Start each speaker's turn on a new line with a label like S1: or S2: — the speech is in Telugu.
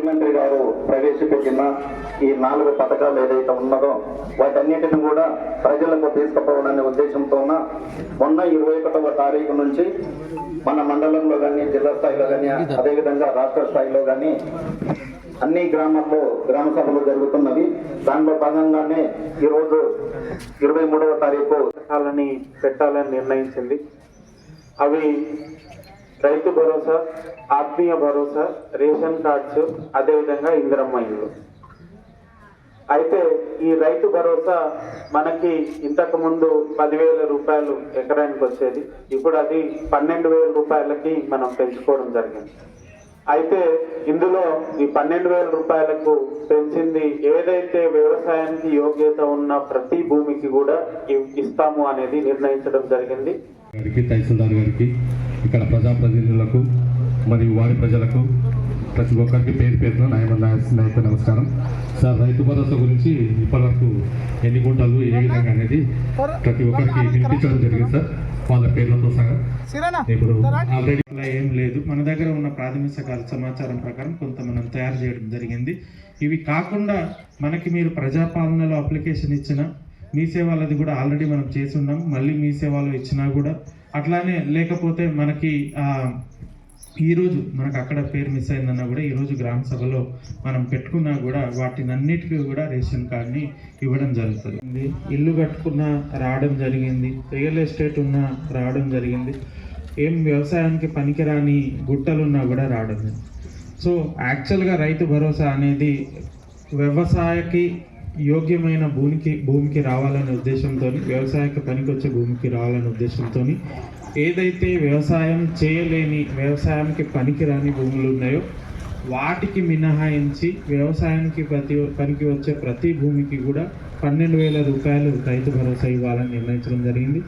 S1: ముఖ్యమంత్రి గారు ప్రవేశపెట్టిన ఈ నాలుగు పథకాలు ఏదైతే ఉన్నదో వాటన్నిటిని కూడా ప్రజలకు తీసుకుపోవాలనే ఉద్దేశంతో మొన్న ఇరవై ఒకటవ తారీఖు నుంచి మన మండలంలో కానీ జిల్లా స్థాయిలో కానీ అదేవిధంగా రాష్ట్ర స్థాయిలో కానీ అన్ని గ్రామాల్లో గ్రామ సభలు జరుగుతున్నవి. దానిలో భాగంగానే ఈరోజు ఇరవై మూడవ తారీఖు
S2: పథకాలని పెట్టాలని నిర్ణయించింది. అవి రైతు భరోసా ఆత్మీయ భరోసా రేషన్ కార్డ్స్ అదేవిధంగా ఇందిరమ్మ ఇల్లు. అయితే ఈ రైతు భరోసా మనకి ఇంతకు ముందు పదివేల రూపాయలు ఎకరానికి వచ్చేది. ఇప్పుడు అది పన్నెండు వేల రూపాయలకి మనం పెంచుకోవడం జరిగింది. అయితే ఇందులో ఈ పన్నెండు వేల రూపాయలకు పెంచింది ఏదైతే వ్యవసాయానికి యోగ్యత ఉన్న ప్రతి భూమికి కూడా ఇస్తాము అనేది నిర్ణయించడం జరిగింది.
S3: తహసీల్దార్ గారికి ఇక్కడ ప్రజాప్రతినిధులకు మరియు వారి ప్రజలకు ప్రతి ఒక్కరికి పేరు పేరున నాయమ నాయక నమస్కారం. సార్ రైతు భరోసా గురించి ఇప్పటివరకు ఎన్ని గుంటలు ఏ విధంగా అనేది ప్రతి ఒక్కరికి వినిపించడం జరిగింది సార్. వాళ్ళ పేర్లతో సహా. ఇప్పుడు ఆల్రెడీ
S4: ఏం లేదు. మన దగ్గర ఉన్న ప్రాథమిక సమాచారం ప్రకారం కొంత మనం తయారు చేయడం జరిగింది. ఇవి కాకుండా మనకి మీరు ప్రజాపాలనలో అప్లికేషన్ ఇచ్చిన మీ సేవలది కూడా ఆల్రెడీ మనం చేసి ఉన్నాం. మళ్ళీ మీ సేవలో ఇచ్చినా కూడా అట్లానే లేకపోతే మనకి ఈరోజు మనకు అక్కడ పేరు మిస్ అయిందన్నా కూడా ఈరోజు గ్రామ సభలో మనం పెట్టుకున్నా కూడా వాటిని అన్నిటికీ కూడా రేషన్ కార్డ్ని ఇవ్వడం జరుగుతుంది. ఇల్లు కట్టుకున్న రావడం జరిగింది. రియల్ ఎస్టేట్ ఉన్న రావడం జరిగింది. ఏం వ్యవసాయానికి పనికిరాని గుట్టలున్నా కూడా రావడం జరిగింది. సో యాక్చువల్గా రైతు భరోసా అనేది వ్యవసాయకి యోగ్యమైన భూమికి భూమికి రావాలనే ఉద్దేశంతో పనికి పనికొచ్చే భూమికి రావాలనే ఉద్దేశంతో ఏదైతే వ్యవసాయం చేయలేని వ్యవసాయానికి పనికిరాని భూములు ఉన్నాయో వాటికి మినహాయించి వ్యవసాయానికి ప్రతి పనికి వచ్చే ప్రతి భూమికి కూడా పన్నెండు వేల రూపాయలు రైతు భరోసా ఇవ్వాలని నిర్ణయించడం జరిగింది.